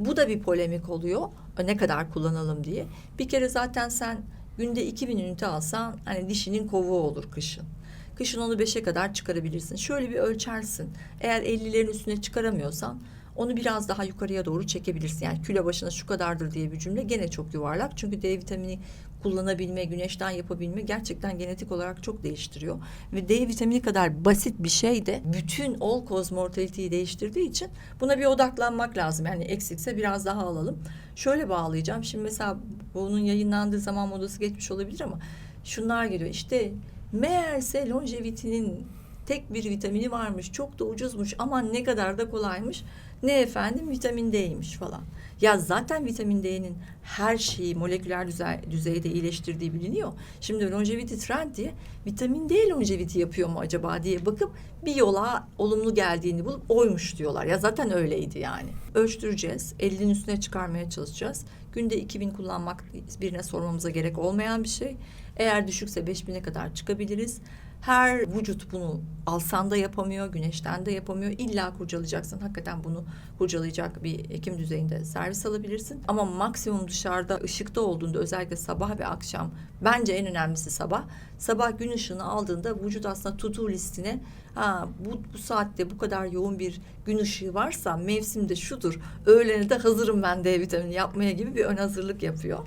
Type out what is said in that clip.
Bu da bir polemik oluyor. Ne kadar kullanalım diye. Bir kere zaten sen günde 2000 ünite alsan hani dişinin kovuğu olur kışın. Kışın onu 5'e kadar çıkarabilirsin. Şöyle bir ölçersin. Eğer 50'lerin üstüne çıkaramıyorsan onu biraz daha yukarıya doğru çekebilirsin. Yani kilo başına şu kadardır diye bir cümle gene çok yuvarlak. Çünkü D vitamini kullanabilme, güneşten yapabilme gerçekten genetik olarak çok değiştiriyor. Ve D vitamini kadar basit bir şey de bütün all cause mortality'yi değiştirdiği için buna bir odaklanmak lazım. Yani eksikse biraz daha alalım. Şöyle bağlayacağım. Şimdi mesela bunun yayınlandığı zaman modası geçmiş olabilir ama şunlar geliyor. İşte meğerse longevity'nin tek bir vitamini varmış. Çok da ucuzmuş ama ne kadar da kolaymış. Ne efendim vitamin D'ymiş falan. Ya zaten vitamin D'nin her şeyi moleküler düzey, düzeyde iyileştirdiği biliniyor. Şimdi longevity trend diye vitamin D longevity yapıyor mu acaba diye bakıp bir yola olumlu geldiğini bulup oymuş diyorlar. Ya zaten öyleydi yani. Ölçtüreceğiz. 50'nin üstüne çıkarmaya çalışacağız. Günde 2000 kullanmak birine sormamıza gerek olmayan bir şey. Eğer düşükse 5000'e kadar çıkabiliriz. Her vücut bunu alsan da yapamıyor, güneşten de yapamıyor. İlla kurcalayacaksın. Hakikaten bunu kurcalayacak bir hekim düzeyinde servis alabilirsin. Ama maksimum dışarıda ışıkta olduğunda özellikle sabah ve akşam bence en önemlisi sabah. Sabah gün ışığını aldığında vücut aslında to-do listine ha, bu, bu saatte bu kadar yoğun bir gün ışığı varsa mevsimde şudur. Öğlene de hazırım ben D vitamini yapmaya gibi bir ön hazırlık yapıyor.